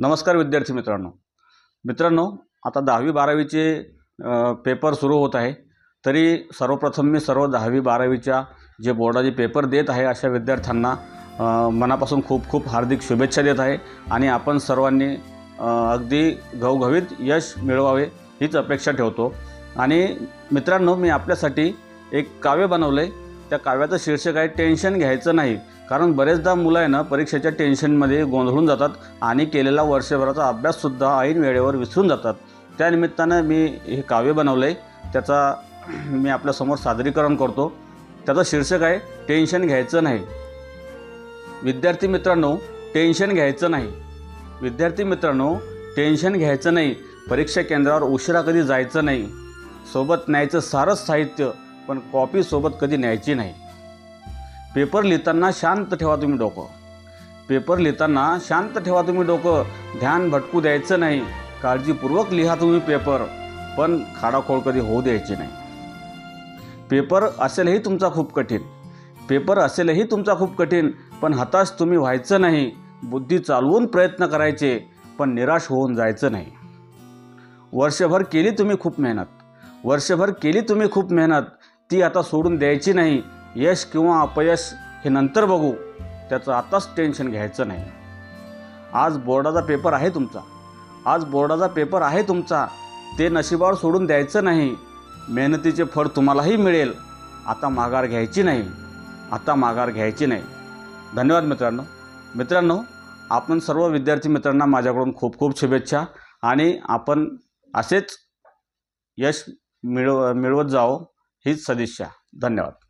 नमस्कार विद्यार्थी मित्रांनो. मित्रांनो आता दहावी बारावीचे पेपर सुरू होत आहे. तरी सर्वप्रथम मी सर्व दहावी बारावीच्या जे बोर्डाचे पेपर देत आहे अशा विद्यार्थ्यांना मनापासून खूप खूप हार्दिक शुभेच्छा देत आहे. आणि आपण सर्वांनी अगदी घवघवीत यश मिळवावे हीच अपेक्षा ठेवतो. आणि मित्रांनो मी आपल्यासाठी एक काव्य बनवलं आहे त्या काव्याचं शीर्षक आहे टेन्शन घ्यायचं नाही. कारण बरेचदा मुलं आहे ना परीक्षेच्या टेन्शनमध्ये गोंधळून जातात आणि केलेला वर्षभराचा अभ्याससुद्धा ऐन वेळेवर विसरून जातात. त्यानिमित्तानं मी हे काव्य बनवलं आहे त्याचा मी आपल्यासमोर सादरीकरण करतो. त्याचं शीर्षक आहे टेन्शन घ्यायचं नाही. विद्यार्थी मित्रांनो टेन्शन घ्यायचं नाही. विद्यार्थी मित्रांनो टेन्शन घ्यायचं नाही. परीक्षा केंद्रावर उशिरा कधी जायचं नाही. सोबत न्यायचं सारंच साहित्य पण कॉपीसोबत कधी न्यायची नाही. पेपर लिहिताना शांत ठेवा तुम्ही डोकं. पेपर लिहिताना शांत ठेवा तुम्ही डोकं. ध्यान भटकू द्यायचं नाही. काळजीपूर्वक लिहा तुम्ही पेपर. पण खाडाखोळ कधी होऊ द्यायची नाही. पेपर असेलही तुमचा खूप कठीण. पेपर असेलही तुमचा खूप कठीण. पण हताश तुम्ही व्हायचं नाही. बुद्धी चालवून प्रयत्न करायचे पण निराश होऊन जायचं नाही. वर्षभर केली तुम्ही खूप मेहनत. वर्षभर केली तुम्ही खूप मेहनत. ती आता सोडून द्यायची नाही. यश किंवा अपयश हे नंतर बघू. त्याचं आताच टेन्शन घ्यायचं नाही. आज बोर्डाचा पेपर आहे तुमचा. आज बोर्डाचा पेपर आहे तुमचा. ते नशिबावर सोडून द्यायचं नाही. मेहनतीचे फळ तुम्हालाही मिळेल. आता माघार घ्यायची नाही. आता माघार घ्यायची नाही. धन्यवाद मित्रांनो. मित्रांनो आपण सर्व विद्यार्थी मित्रांना माझ्याकडून खूप खूप शुभेच्छा आणि आपण असेच यश मिळव मिळवत जावं. हीच सदिच्छा. धन्यवाद.